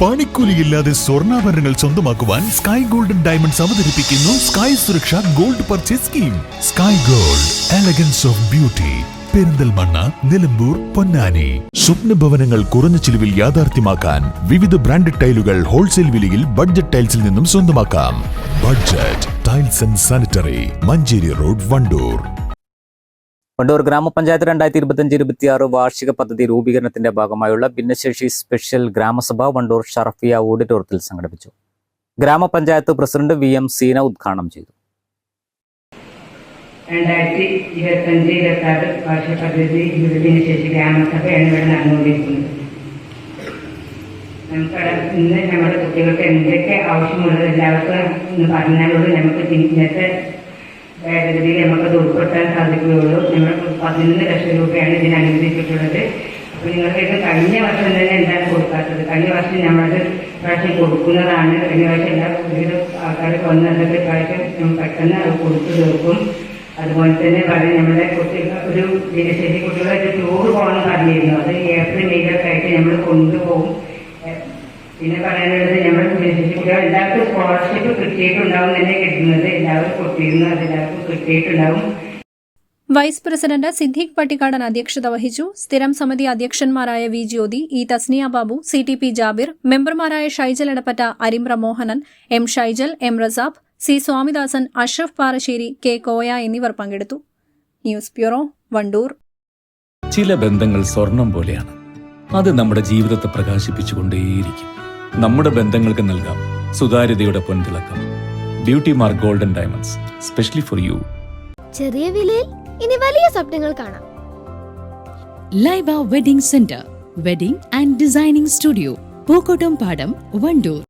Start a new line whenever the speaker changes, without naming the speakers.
പണിക്കൂലിയില്ലാതെ സ്വർണാഭരണങ്ങൾ സ്വന്തമാക്കുവാൻ sky golden diamonds അവതരിപ്പിക്കുന്നു sky Suraksha gold purchase scheme sky gold elegance of beauty Perinthalmanna Nilambur Ponnani. സ്വപ്ന ഭവനങ്ങൾ കുറഞ്ഞ ചിലവിൽ യാഥാർത്ഥ്യമാക്കാൻ വിവിധ ബ്രാൻഡഡ് ടൈലുകൾ ഹോൾസെയിൽ വിലയിൽ ബഡ്ജറ്റ് ടൈൽസിൽ നിന്നും സ്വന്തമാക്കാം. Budget tiles and sanitary Manjeri road Wandoor.
Wandoor ഗ്രാമപഞ്ചായത്ത് രണ്ടായിരത്തി ഇരുപത്തിയഞ്ച് ഇരുപത്തിയാറ് വാർഷിക പദ്ധതി രൂപീകരണത്തിന്റെ ഭാഗമായുള്ള ഭിന്നശേഷി സ്പെഷ്യൽ ഗ്രാമസഭ വണ്ടൂർ ഷറഫിയ ഓഡിറ്റോറിയത്തിൽ സംഘടിപ്പിച്ചു. ഗ്രാമപഞ്ചായത്ത് പ്രസിഡന്റ് വി എം സീന ഉദ്ഘാടനം ചെയ്തു.
വാർഷിക പദ്ധതി ഇന്ന് നമ്മുടെ കുട്ടികൾക്ക് എന്തൊക്കെ ആവശ്യമുള്ളത് എല്ലാവർക്കും പറഞ്ഞാലോട് നമുക്ക് ഇന്നത്തെ ഭേദഗതിയിൽ നമുക്കത് ഉൾപ്പെടുത്താൻ സാധിക്കുകയുള്ളൂ. നിങ്ങൾ പതിനൊന്ന് ലക്ഷം രൂപയാണ് ഇതിന് അനുവദിച്ചിട്ടുള്ളത്. അപ്പോൾ നിങ്ങൾക്ക് ഇത് കഴിഞ്ഞ വർഷം തന്നെ എന്താണ് കൊടുക്കാത്തത്? കഴിഞ്ഞ വർഷം നമ്മളത് പ്രാവശ്യം കൊടുക്കുന്നതാണ്. കഴിഞ്ഞ പ്രാവശ്യം എല്ലാ വിവിധ ആൾക്കാർ വന്നതൊക്കെ പ്രാവശ്യം പെട്ടെന്ന് അത് കൊടുത്തു തീർക്കും. അതുപോലെ തന്നെ പറയും നമ്മുടെ കുട്ടികൾ ഒരു ഭിന്നശേഷി കുട്ടികളെ ഒരു ടൂർ പോകണം പറഞ്ഞിരുന്നു. അത് ഏപ്രിൽ മെയ്യിലൊക്കെ ആയിട്ട് നമ്മൾ കൊണ്ടുപോകും. പിന്നെ പറയാനുള്ളത് നമ്മൾ ദിനശേഷി കുട്ടികൾ എല്ലാവർക്കും സ്കോളർഷിപ്പ് കിട്ടിയിട്ടുണ്ടാവും തന്നെ കിട്ടുന്നത് എല്ലാവരും കൊടുത്തിരുന്നു അത് കിട്ടിയിട്ടുണ്ടാവും
വൈസ് പ്രസിഡന്റ് സിദ്ദീഖ് പട്ടിക്കാടൻ അധ്യക്ഷത വഹിച്ചു. സ്ഥിരം സമിതി അധ്യക്ഷന്മാരായ V Jyothi E Thasniya Babu C T P Jabir മെമ്പർമാരായ Shaijal Edappatta Arimra Mohanan M Shaijal M Rasab C Swamidasan Ashraf Parassery K Koya എന്നിവർ പങ്കെടുത്തു. News bureau Wandoor.
ചില ബന്ധങ്ങൾ സ്വർണം പോലെയാണ്. അത് നമ്മുടെ ജീവിതത്തെ പ്രകാശിപ്പിച്ചുകൊണ്ടേയിരിക്കും. നമ്മുടെ ബന്ധങ്ങൾക്ക് നൽകാം. സുതാര്യതയുടെ പൊൻതിളക്കം. Beauty mark golden diamonds specially for you
ചെറിയ വിലയിൽ ഇനി വലിയ സ്വപ്നങ്ങൾ കാണാം.
Laiba wedding centre wedding and designing studio Pookkottumpadam Wandoor